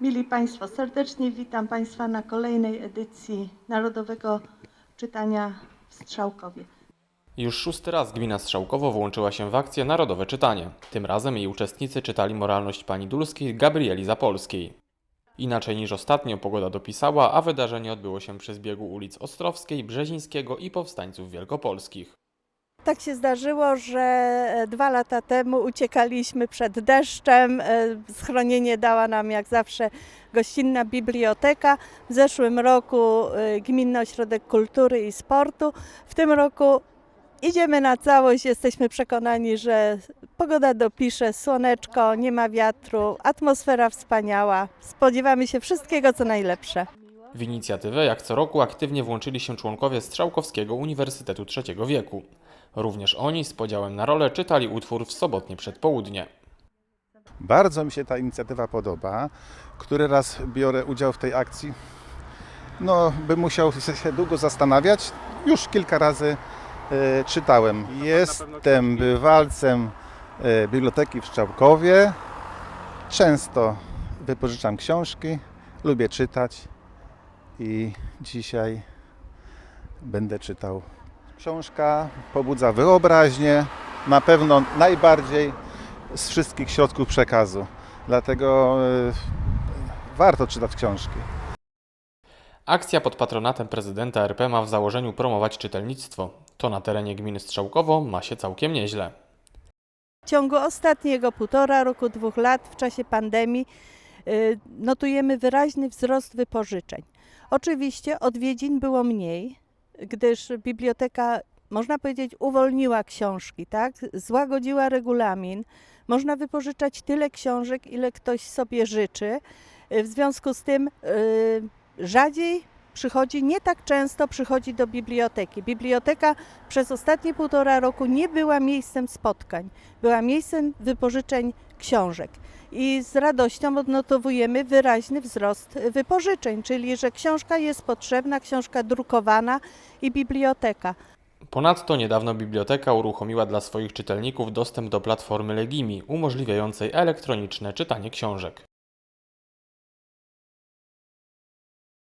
Mili Państwo, serdecznie witam Państwa na kolejnej edycji Narodowego Czytania w Strzałkowie. Już szósty raz gmina Strzałkowo włączyła się w akcję Narodowe Czytanie. Tym razem jej uczestnicy czytali moralność pani Dulskiej Gabrieli Zapolskiej. Inaczej niż ostatnio pogoda dopisała, a wydarzenie odbyło się przy zbiegu ulic Ostrowskiej, Brzezińskiego i Powstańców Wielkopolskich. Tak się zdarzyło, że e, dwa lata temu uciekaliśmy przed deszczem. e, Schronienie dała nam jak zawsze gościnna biblioteka. W zeszłym roku e, Gminny Ośrodek Kultury i Sportu. W tym roku idziemy na całość. Jesteśmy przekonani, że pogoda dopisze, słoneczko, nie ma wiatru, atmosfera wspaniała. Spodziewamy się wszystkiego, co najlepsze. W inicjatywę, jak co roku, aktywnie włączyli się członkowie Strzałkowskiego Uniwersytetu Trzeciego Wieku. Również oni z podziałem na rolę czytali utwór w sobotnie przedpołudnie. Bardzo mi się ta inicjatywa podoba. Który raz biorę udział w tej akcji? No, bym musiał się długo zastanawiać. Już kilka razy e, czytałem. Jestem bywalcem e, biblioteki w Szczałkowie. Często wypożyczam książki, lubię czytać i dzisiaj będę czytał. Książka pobudza wyobraźnię, na pewno najbardziej z wszystkich środków przekazu. Dlatego e, warto czytać książki. Akcja pod patronatem prezydenta RP ma w założeniu promować czytelnictwo. To na terenie gminy Strzałkowo ma się całkiem nieźle. W ciągu ostatniego półtora roku, dwóch lat w czasie pandemii y, notujemy wyraźny wzrost wypożyczeń. Oczywiście odwiedzin było mniej, gdyż biblioteka, można powiedzieć, uwolniła książki, tak? złagodziła regulamin. Można wypożyczać tyle książek, ile ktoś sobie życzy. W związku z tym y, rzadziej przychodzi, nie tak często przychodzi do biblioteki. Biblioteka przez ostatnie półtora roku nie była miejscem spotkań, była miejscem wypożyczeń książek. I z radością odnotowujemy wyraźny wzrost wypożyczeń, czyli że książka jest potrzebna, książka drukowana i biblioteka. Ponadto niedawno biblioteka uruchomiła dla swoich czytelników dostęp do platformy Legimi, umożliwiającej elektroniczne czytanie książek.